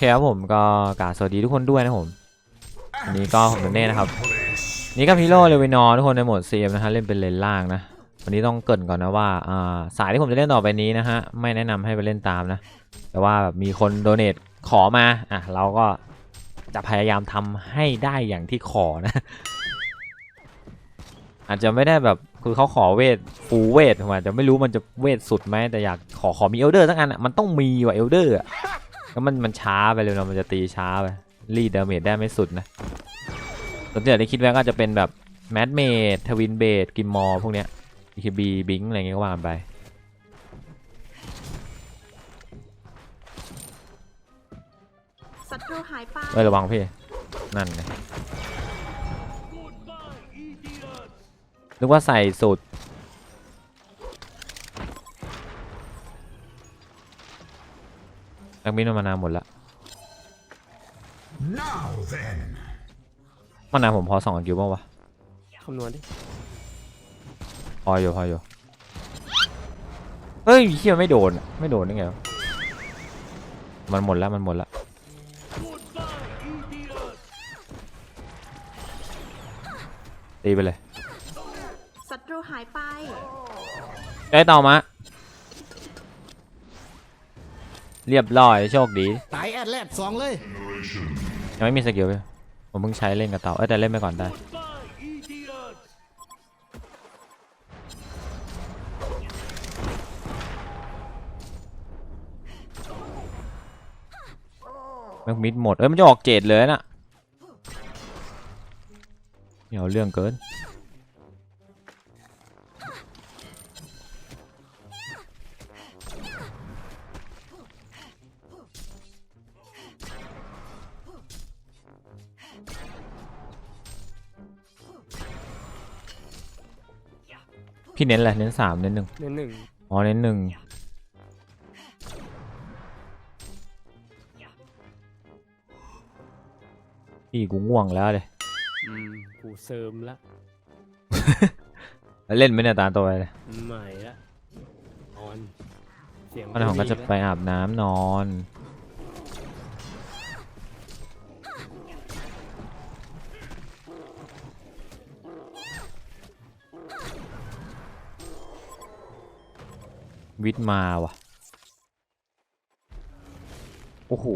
เคครับผมก็กราบสวัสดีทุกคนด้วยนะผมวันนี้ก็ผมเน่นะครับ นี่ก็พิโร่เลวินอทุกคนในโหมดซีเอ็มนะฮะเล่นเป็นเลนล่างนะ วันนี้ต้องเกรินก่อนนะว่าสายที่ผมจะเล่นต่อไปนี้นะฮะไม่แนะนำให้ไปเล่นตามนะ แต่ว่าแบบมีคนโดเนทขอมาอะเราก็จะพยายามทำให้ได้อย่างที่ขอนะ อาจจะไม่ได้แบบคือเขาขอเวทฟูเวทผมอาจจะไม่รู้มันจะเวทสุดไหมแต่อยากขอขอมีเอลเดอร์สักอันอะมันต้องมีว่ะเอลเดอร์อะ แล้วมันมันช้าไปเลยเนาะมันจะตีช้าไปรีดดาเมจได้ไม่สุดนะส่วนที่เหลือที่คิดไว้ก็จะเป็นแบบแมดเมดทวินเบดกิมมอพวกเนี้ย BKB บิงอะไรเงี้ยก็ว่ากันไปศัตรูหายไปเอ้ยระวังพี่นั่นไงนึกว่าใส่สูตร แอคมินมันมานานหมดละ Now then, มานานผมพอสองกิวบ้างวะคำนวณดิพออยู่พออยู่เฮ้ยเฮียไม่โดนอะไม่โดนได้ไงวะมันหมดแล้วมันหมดแล้วตีไปเลยศัตรูหายไปได้ต่อมา เรียบร้อยโชคดี ตายแอดแลดสองเลย ยังไม่มีสกิลเลยผมเพิ่งใช้เล่นกับเต่าเอ้ยแต่เล่นไปก่อนได้ แม็กมิดหมด เอ้ยมันจะออกเจดเลยน่ะนี่เอาเรื่องเกิน พี่เน้นอะไรเน้นสามเน้นหนึ่งเน้นหนึ่งอ๋อเน้นหนึ่งพี่กูง่วงแล้วเลยอืมกูเสริมละแล้วเล่นไม่เนี่ยตาตัวไปเลยใหม่ละนอนเสียงวันนี้ผมก็จะไปอาบน้ำนอน วิทย์มาว่ะ โอ้โห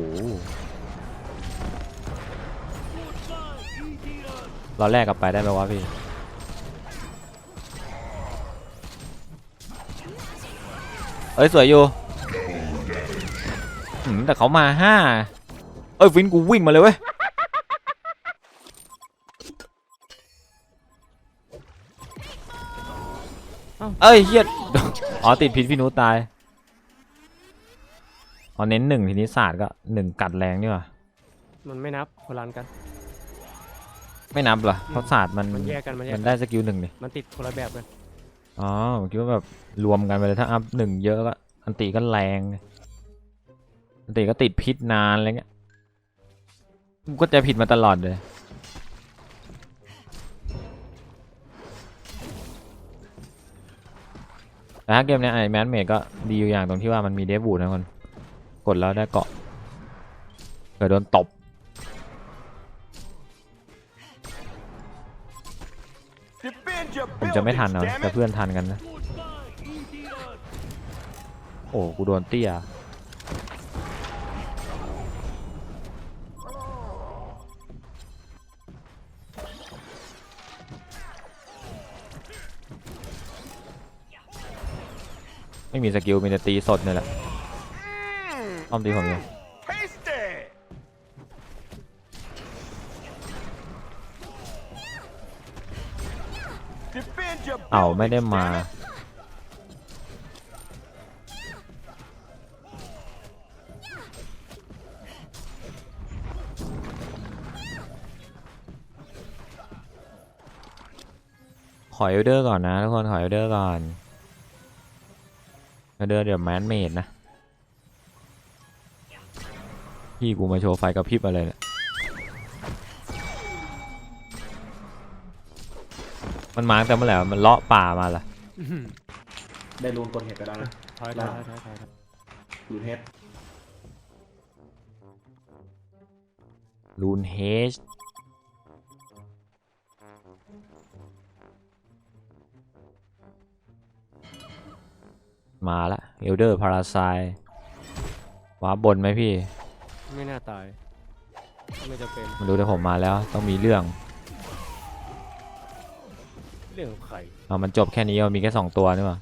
เราแลกกลับไปได้ไหมวะพี่ เอ้ย สวยอยู่หืมแต่เขามาห้าเอ้ย วินกูวิ่งมาเลยเว้ย เอ้ยเฮีย อ๋อติดพิษพี่นุตายอ๋อเน้นหนึ่งทีนี้ศาสตร์ก็หนึ่งกัดแรงนี่หว่ามันไม่นับคนละอันกัน ไม่นับเหรอเพราะศาสตร์มันมันแยกกันมันแยกมักัน นได้สกิลหนึ่งนี่มันติดคนละแบบกันอ๋อผมคิดว่าแบบรวมกันไปเลยถ้าอัพหนึ่งเยอะก็อันติก็แรงอันติก็ติดพิษนานอะไรเงี้ยกูก็จะผิดมาตลอดเลย แต่ถ้าเกมเนี้ยไอแมนเมดก็ดีอยู่อย่างตรงที่ว่ามันมีเดฟบูดนะคน กดแล้วได้เกาะเกิดโดนตบผมจะไม่ทันเนาะแต่เพื่อนทันกันนะ โอ้กูโดนเตี้ย ไม่มีสกิลมีแต่ตีสดเนี่ยแหละอ้อมตีผมเลยเอาไม่ได้มาขอเอลเดอร์ก่อนนะทุกคนขอเอลเดอร์ก่อน เอลเดอร์เดี๋ยวแมนเมดนะ พี่กูมาโชว์ไฟกับพริบอะไรเนี่ยมันมาตั้งแต่เมื่อไหร่วะมันเลาะป่ามาล่ะอื้อหือได้รูนกดเห็ดไปแล้วนะถอยถอยถอยถอยถอยรูนเห็ดลูนเฮจ มาละเอลเดอร์พาราไซว้าบนไหมพี่ ไม่น่าตาย ไม่จะเป็นมาดูแต่ผมมาแล้วต้องมีเรื่อง เรื่องของใครเอามันจบแค่นี้เอามีแค่สองตัวนี่หว่า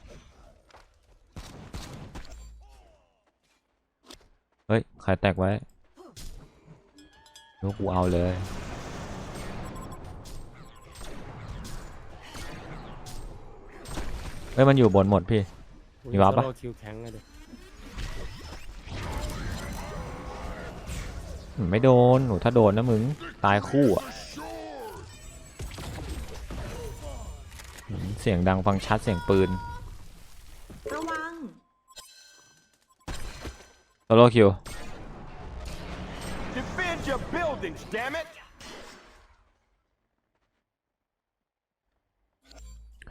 เฮ้ยใครแตกไว้ลูกกูเอาเลยเฮ้ยมันอยู่บนหมดพี่ มีวาร์ปปะ โซโล่คิวแข็งอะเด็กอืมไม่โดน หนูถ้าโดนนะมึง ตายคู่อะอืมเสียงดังฟังชัดเสียงปืนระวัง โซโลคิว Defend your buildings, damn it!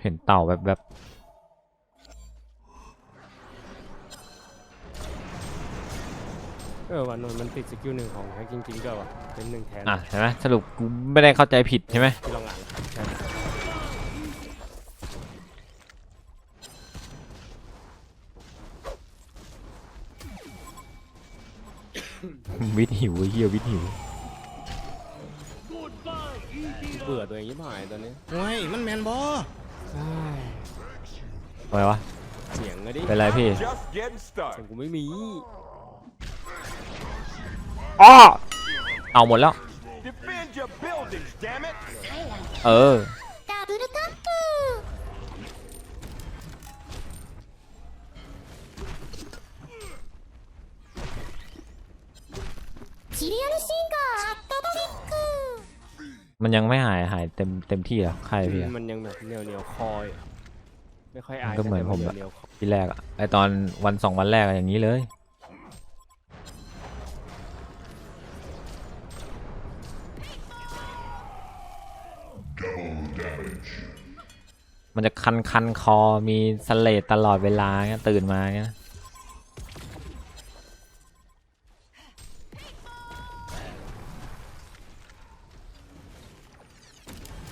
เห็นเต่าแบบแบบ เออวันนนมันติดสกิลหนึ่งของแฮกจริงๆก็ว่ะเป็นหนึ่งแทนอะเห็นไหมสรุปกูไม่ได้เข้าใจผิดใช่ไหมที่ลองอ่านใช่วิทย์หิวไอ้เฮียวิทย์หิวเบื่อตัวเองยิ่งหายตอนนี้โอ้ยมันแมนบอเฮ้ยอะไรวะเสียงอะดิเป็นไรพี่ Just getting เสียง started. กูไม่มี เอาหมดแล้ว เออ มันยังไม่หายหายเต็มเต็มที่หรอใครพี่มันยังแบบเหนียวเหนียวคอยไม่ค่อยอายก็เหมือนผมแบบที่แรกอะไอตอนวันสองวันแรกอะอย่างนี้เลย มันจะคันคันคอมีสเลดตลอดเวลาเงี้ยตื่นมาเงี้ย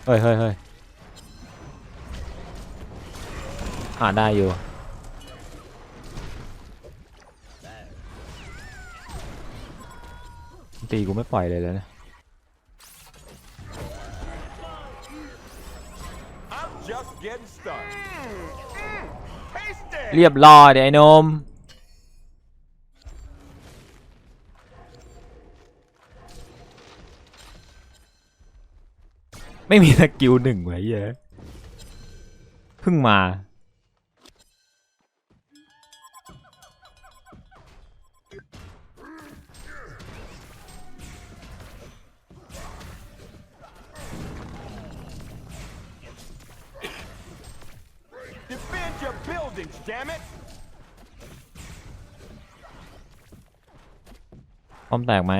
เฮ้ยเฮ้ยเฮ้ยอ่าได้อยู่ตีกูไม่ปล่อยเลยเลยนะ เรียบร้อยเดี๋ยวไอ้นมไม่มีสกิลหนึ่งไว้เยอะเพิ่งมา damn it! ป้อมแตกไหม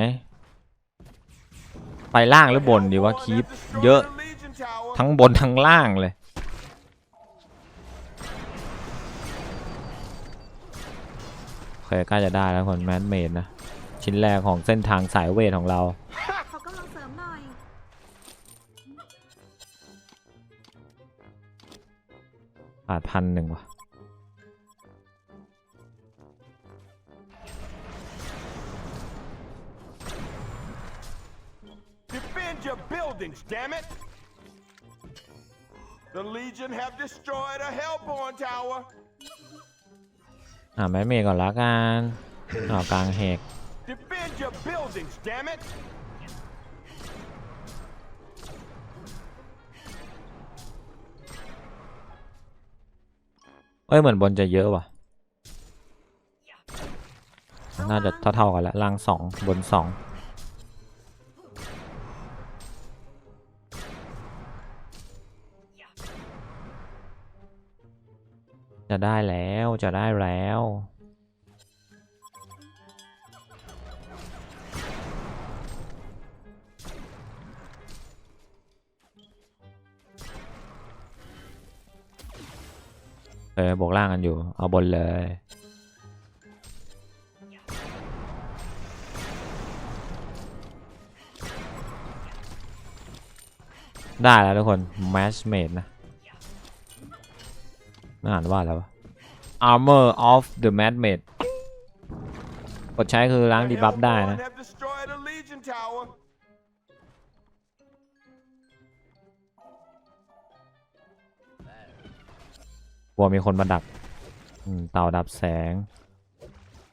ไปล่างหรือบนดีว่าคีป Destroy เยอะ the Legion Tower. ทั้งบนทั้งล่างเลย โอเคใกล้จะได้แล้วคนแมนเมดนะ ชิ้นแรกของเส้นทางสายเวทของเราขอกำลังเสริมหน่อยขาดพันหนึ่งว่ะ buildings, damn it! The Legion have destroyed a Hellborn Tower. อ่าแมนเมดก่อนละกันอ่าวกลางเหก Defend your buildings, damn it! เอ้ยเหมือนบนจะเยอะว่ะ น่าจะเท่าๆกันละล่างสองบนสอง จะได้แล้วจะได้แล้ว เออบวกล่างกันอยู่ เอาบนเลยได้แล้วทุกคน matchmade นะ อ่านว่าแล้ววะ armor of the matchmade กดใช้คือล้างดีบัฟได้นะ Hellborn have destroyed a Legion tower. กลัวมีคนมาดักอืมเต่าดับแสง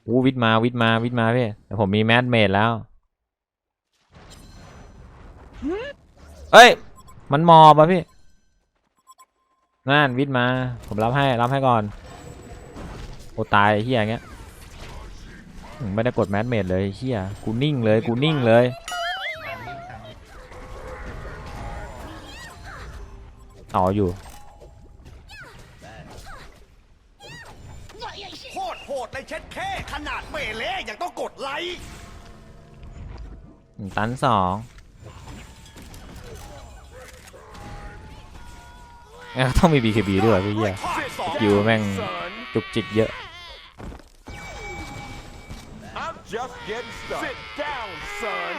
อู้วิทย์มาวิทย์มาวิทย์มาพี่แต่ผมมีแมดเมดแล้วเอ้ย มันมอบอะพี่ นั่นวิทย์มา ผมรับให้รับให้ก่อน โอ้ตายเฮียอย่างเงี้ยอืมไม่ได้กดแมดเมดเลยเฮียกูนิ่งเลยกูนิ่งเลยต่ออยู่โคตรโหดเลยเช็ดแค่ขนาดเมเล่ยังต้องกดไลค์อืมตันสอง ต้องมี BKB ด้วยพี่เหี้ยอยู่แม่งจุกจิกเยอะ I'm just getting started. Sit down, son.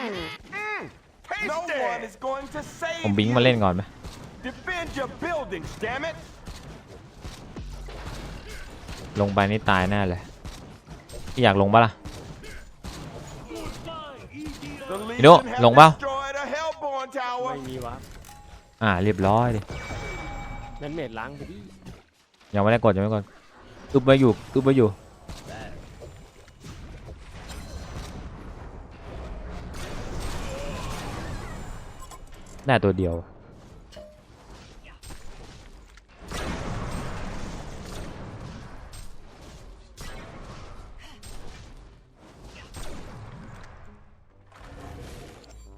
No one is going to save ผมบิง you. มาเล่นก่อนไหม Defend your buildings, damn it. ลงไปนี่ตายแน่เลยพี่อยากลงปะล่ะ The know, Legion have Long bao? destroyed a Hellborn tower. ไม่มีวะอ่าเรียบร้อยดิ แมนเมดล้างไปดิยังไม่ได้กดยังไม่กดอึบไปอยู่อึบไปอยู่ได้ตัวเดียว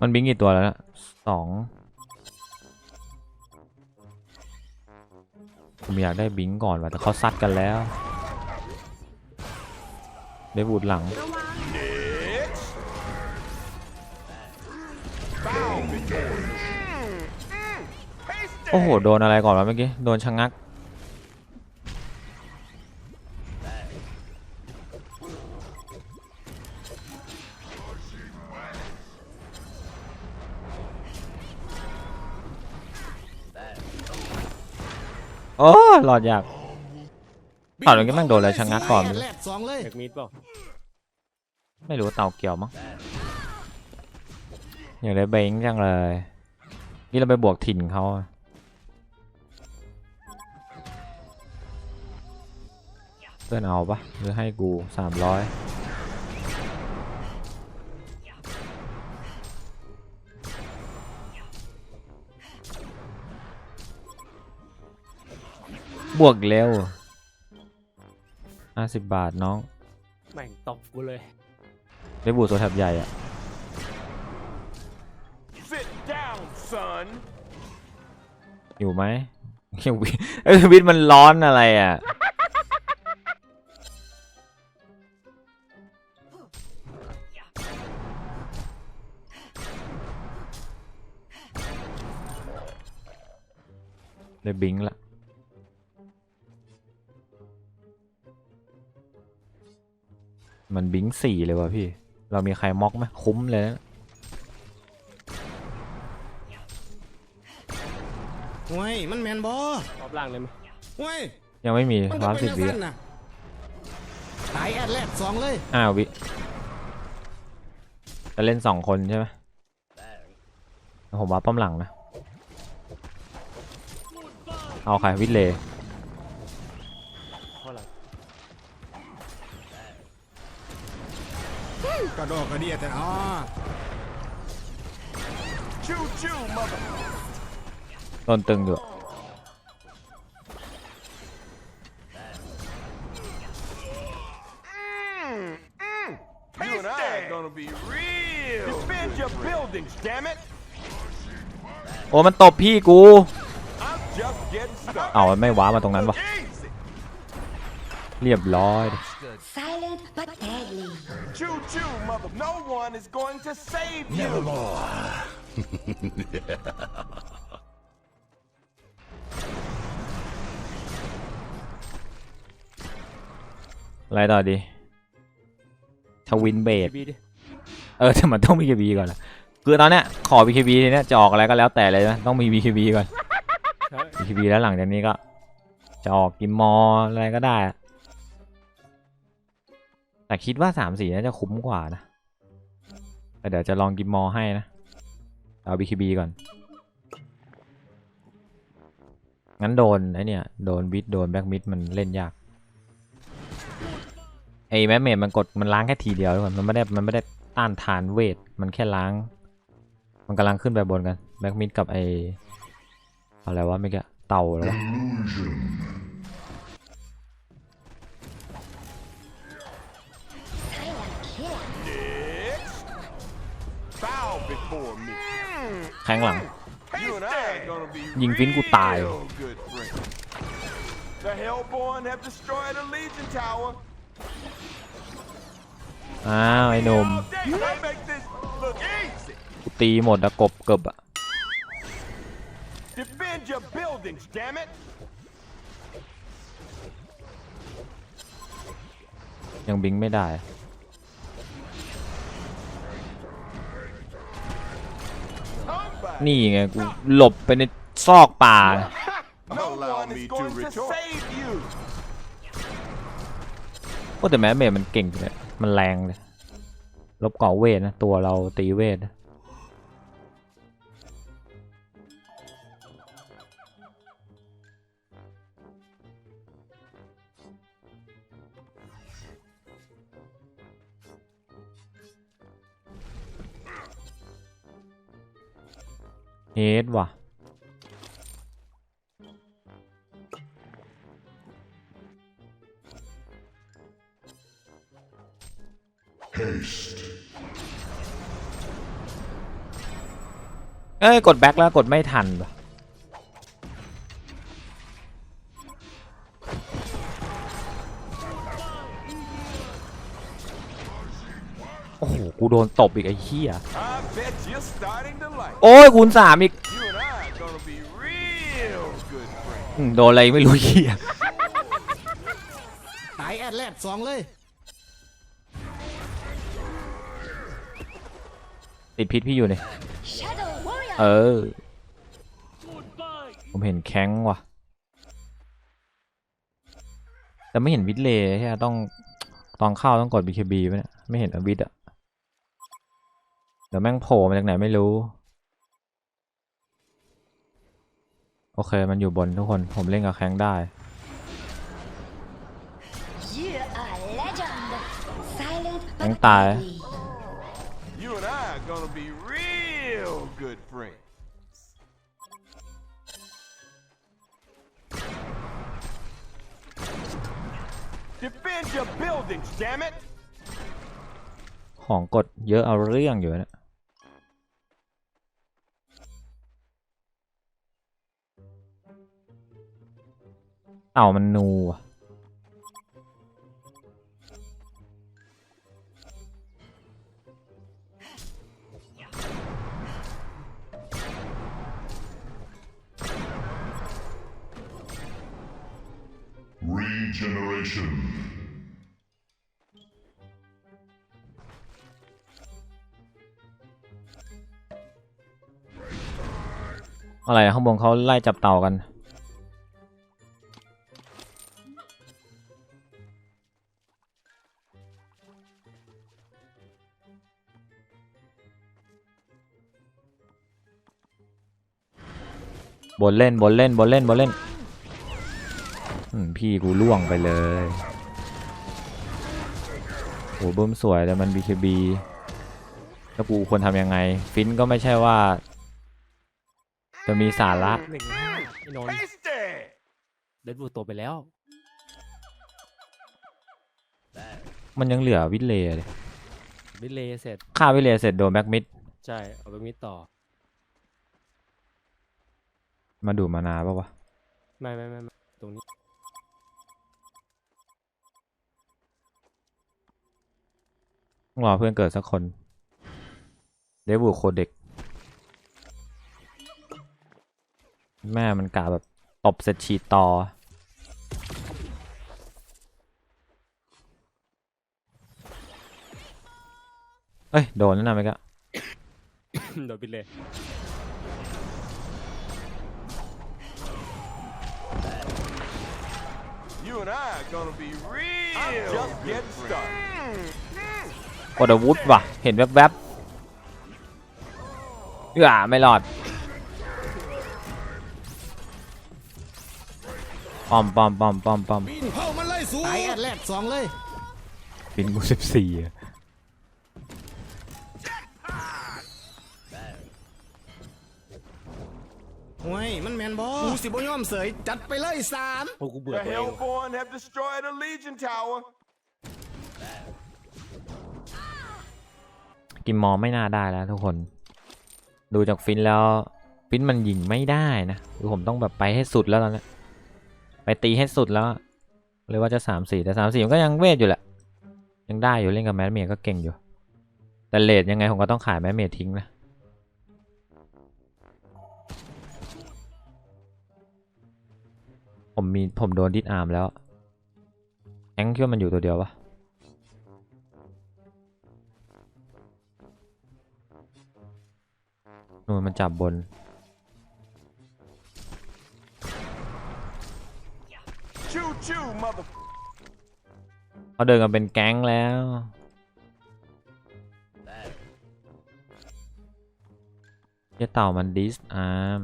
มันบิงกี่ตัวแล้วนะสอง ผมอยากได้บิงก่อนว่ะแต่เขาซัดกันแล้ว ได้บูดหลัง โอ้โห โดนอะไรก่อนวะเมื่อกี้ โดนชะงัก โอ้หลอดยากเต่าเมื่อกี้แม่งโดนอะไรชะงักก่อนไม่รู้แรกสองเลยเด็กมีดเปล่าไม่รู้เต่าเกี่ยวมั้งอยากได้เบงจังเลย นี่เราไปบวกถิ่นเขาอะเพื่อนเอาปะหรือให้กูสามร้อย บวกเร็วห้าสิบบาทน้อง แม่งตบกูเลย ได้บูทตัวแถบใหญ่อะ Sit down, son. อยู่ไหมยังวิเอ้ยวิทย์มันร้อนอะไรอะ ได้บิงค์ละ มันบิงค์สี่เลยว่ะพี่ เรามีใครม็อกไหมคุ้มเลยนะเว้ยมันแมนบอรอบล่างเลยไหมเว้ยยังไม่มีมันสามเป็สินบจังวิสั้นน่ะตายแอดแรกสองเลยอ้าววิจะเล่นสองคนใช่ไหมผมว่าป้อมหลังนะ เอาใครวิทเลย์ เท่าไหร่ กระโดดกระเดียแต่อ๋อ Choo choo, mother. โดนตึงอยู่ You and I are gonna be real. Defend your buildings, damn it. โอ้มันตบพี่กู I'm just getting started. เอามันไม่ว้ามาตรงนั้นวะ Easy. เรียบร้อยดิ Silent but deadly Choo choo, mother. No one is going to save you. อะไรต่อดีทวินเบดบีดิเออแต่มันต้องมีกบีก่อนละคือตอนเนี้ยขอ BKB ทีเนี้ยจะออกอะไรก็แล้วแต่เลยนะต้องมี BKB ก่อนใช่ BKB แล้วหลังจากนี้ก็จะออกกิมมออะไรก็ได้อะ แต่คิดว่าสามสีน่าจะคุ้มกว่านะ แต่เดี๋ยวจะลองกิมมอให้นะ เอา BKB ก่อน งั้นโดนไอเนี่ย โดนวิดโดนแบ็กมิดมันเล่นยาก ไอ้แมสเมดมันกดมันล้างแค่ทีเดียวทุกคนมันไม่ได้มันไม่ได้ต้านทานเวท มันแค่ล้าง มันกำลังขึ้นไปบนกัน แบ็กมิดกับไออะไรวะเมื่อกี้เต่าเหรอว แข้งหลัง You and I are gonna be ยิงฟินกูตาย real good friends. The Hellborn have destroyed a Legion Tower. อ้าวไอ้หนม All day, they make this look easy. กูตีหมดอะกบเกือบอะ Defend your buildings, damn it. ยังบิงไม่ได้ นี่ไงกูหลบไปในซอกป่า No Allow one me is to going to retort. save you. โอ้แต่แม้เมดมันเก่งเลยมันแรงเลย ลบเกาะเวทนะ ตัวเราตีเวทนะ เฮดว่ะ เอ้ย กดแบ็คแล้วกดไม่ทันว่ะ กูโดนตบอีกไอ้เหี้ย I bet you're starting to like. it. โอ้ยคูณสามอีก You and I are gonna be real good friends. อืมโดนอะไรไม่รู้เหี้ยตายแอดแลดสองเลย ติดพิษพี่อยู่เนี่ย Shadow Warrior. เออ ผมเห็นแข้งว่ะ แต่ไม่เห็นวิดเลยใช่ไหมต้องตอนเข้าต้องกด BKB ไหมเนี่ยไม่เห็นอวิดอะ เดี๋ยวแม่งโผล่มาจากไหนไม่รู้ โอเคมันอยู่บนทุกคนผมเล่นกับแข้งได้ You are legend. Silent but Anh tài. deadly. You and I are gonna be real good friends. Defend your buildings, damn it! ของกดเยอะเอาเรื่องอยู่นะ เต่ามันนูอะอะไรอะข้างบนเขาไล่จับเต่ากัน บนเล่นบนเล่นบนเล่นบนเล่นพี่กูล่วงไปเลยโอ้บึ้มสวยแต่มัน BKB แล้วกูควรทำยังไง ฟินก็ไม่ใช่ว่า จะมีสาระหนึ่งห้าไอ้นนท์เดดบูตัวไปแล้วมันยังเหลือวิเลย์เลยบิเลย์เสร็จฆ่าวิเลย์เสร็จโดนแบ็กมิด ใช่ เอาไปมิดต่อ มาดูดมานาปะวะ ไม่ไม่ไม่ไม่ตรงนี้ ต้องรอเพื่อนเกิดสักคน เดบูโคเด็ก แม่มันกะแบบตบเสร็จฉีดต่อ เอ้ย โดนแล้วนะเมื่อกี้โดนไปเลย You and I are gonna be real. I'm just getting started. กดอาวุธว่ะ เห็นแวบๆเอื้อไม่รอดปอมปอมปอมปอมปอมปีนเผามันเลยสูตายแอดแลดสองเลยฟินกูสิบสี่อะ ห่วยมันแมนบอกูสิบ่ยอมเสยจัดไปเลยสามพวกกูเบื่อ The ตัวเอง Hellborn have destroyed a Legion Tower. กิมมอไม่น่าได้แล้วทุกคน ดูจากฟินแล้ว ฟินมันยิงไม่ได้นะคือผมต้องแบบไปให้สุดแล้วตอนเนี้ยไปตีให้สุดแล้วเลยว่าจะสามสี่แต่สามสี่มันก็ยังเวทอยู่แหละ ยังได้อยู่เล่นกับแมสเมียก็เก่งอยู่ แต่เลดยังไงผมก็ต้องขายแมสเมียทิ้งนะ ผมมีผมโดนดิสอาร์มแล้วแองคิดว่ามันอยู่ตัวเดียวปะนู่นมันจับบน เขาเดินกันเป็นแก๊งแล้ว เจ้าเต่ามันดิสอาร์ม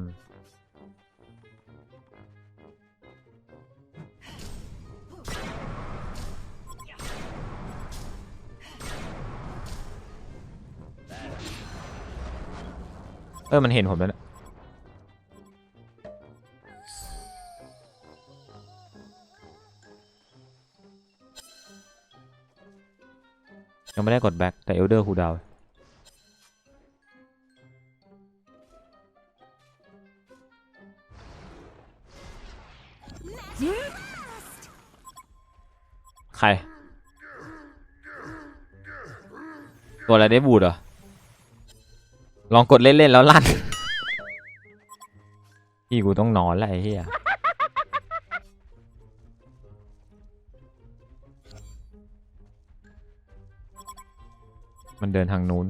ออมันเห็นผมแล้วนะยังไม่ได้กดแบ็คแต่เอลเดอร์คูดาวใคร ตัวอะไรได้บูดเหรอ ลองกดเล่นๆแล้วลั่นพี่กูต้องนอนแล้วไอ้เหี้ยมันเดินทางนู้น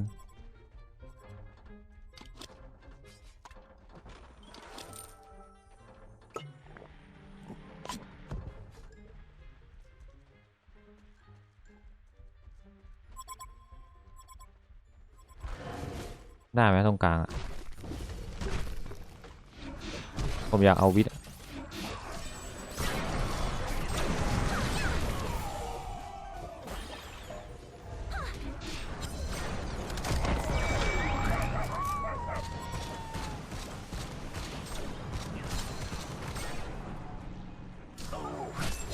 ได้ไหมตรงกลางอะผมอยากเอาวิทย์อะ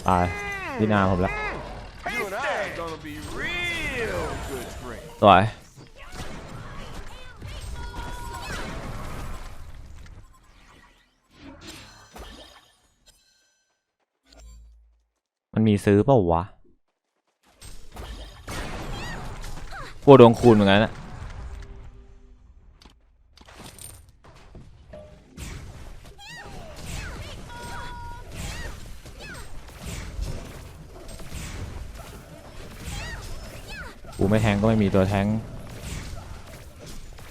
ตายวินาผมแล้ว You and I are gonna be real good friends. สวย ซื้อเปล่าวะกลัวโดนคูณเหมือนกันนะกูไม่แทงก็ไม่มีตัวแทง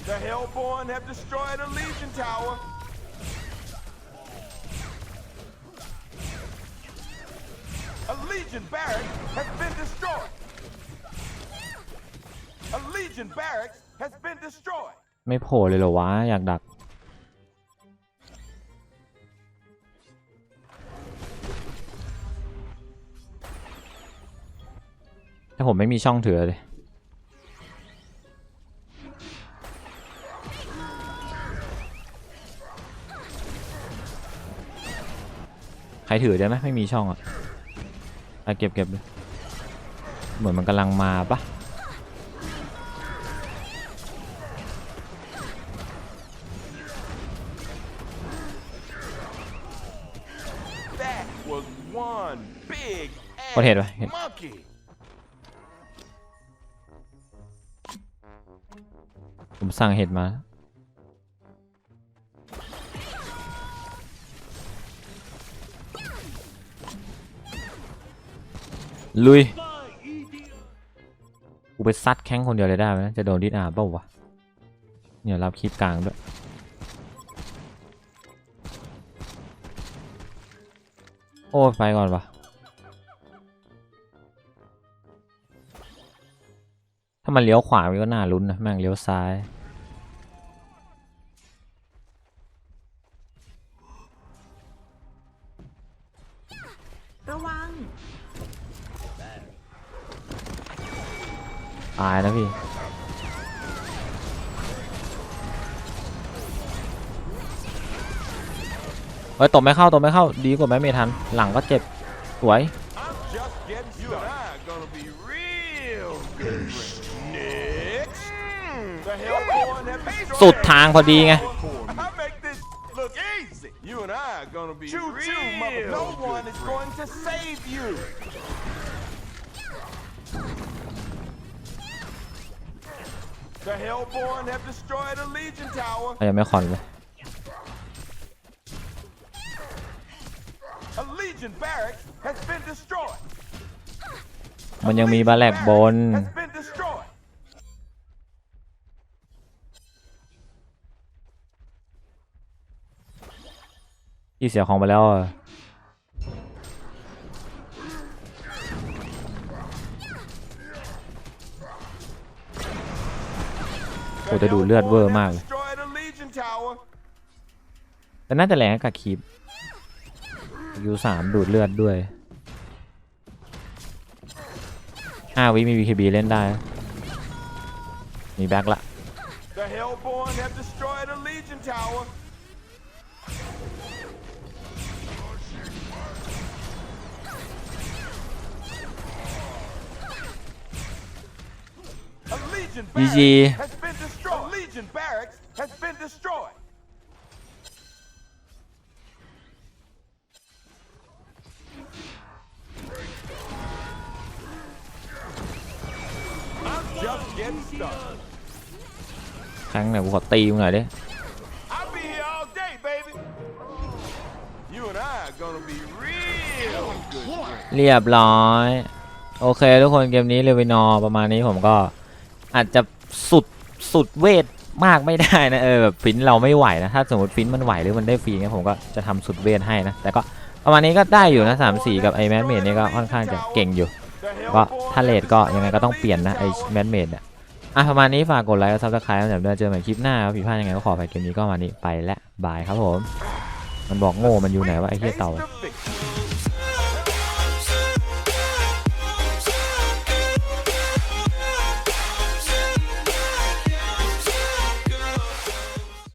The Hellborn have destroyed a Legion Tower. Legion barracks has been destroyed. A Legion barracks has been destroyed. ไม่โผล่เลยเหรอวะ อยากดักถ้าผมไม่มีช่องถือเลย ใครถือได้ไหมไม่มีช่องอะ ไปเก็บเก็บเลยเหมือนมันกำลังมาปะ That was one big คนเห็นปะ ass เห็น monkey. ผมสั่งเห็ดมา ลุย กูไปซัดแข้งคนเดียวเลยได้ไหมจะโดนดิสอาร์เปล่าวะ เนี่ยรับคลิปกลางด้วย โอ้ยไปก่อนวะถ้ามันเลี้ยวขวามันก็น่าลุ้นนะ แม่งเลี้ยวซ้ายระวัง ตายนะพี่เฮ้ยตบไม่เข้าตบไม่เข้าดีกว่าแม่เมทัน หลังก็เจ็บ สวย I'm just getting you and I are gonna be real good friends. Next, the Hellborn have destroyed สุดทางพอดีไง I make this look easy. You and I are gonna be choo choo, mother. No one is going to save you. The Hellborn have destroyed a Legion Tower. เรายังไม่คอนเลย A Legion barracks has been destroyed. มันยังมีบาแลกบน Has been destroyed. ที่เสียของไปแล้วอะ อ้แต่ดูเลือดเวอร์มากเลย Destroyed a Legion Tower. แต่น่าจะแรงกับคลิปยูสามดูดเลือดด้วยห้าวิมี BKB เล่นได้ มีแบ็คละ The Hellborn have destroyed a Legion Tower. A Legion GG. barracks has been destroyed. A Legion barracks has been destroyed. I'm just getting started. ครั้งไหนกูขอตีมึงหน่อยดิ I'll be here all day, baby. You and I are gonna be real good friends. เรียบร้อย โอเค ทุกคนเกมนี้เลวินอร์ประมาณนี้ผมก็อาจจะสุดสุดเวท มากไม่ได้นะเออแบบฟินเราไม่ไหวนะถ้าสมมติฟินมันไหวหรือมันได้ฟรีเนี่ยผมก็จะทำสุดเวทให้นะแต่ก็ประมาณนี้ก็ได้อยู่นะสามสี่กับไอแมนเมดนี่ก็ค่อนข้างจะเก่งอยู่ก็ถ้าเลทก็ยังไงก็ต้องเปลี่ยนนะไอแมนเมดเนี่ยอะประมาณนี้ฝากกดไลค์กดซับสไครต์เดี๋ยวเจอใหม่คลิปหน้าครับผิดพลาดยังไงก็ขอไปเกมนี้ก็มานี้ไปและบายครับผม มันบอกโง่มันอยู่ไหนวะไอเหี้ยเต่า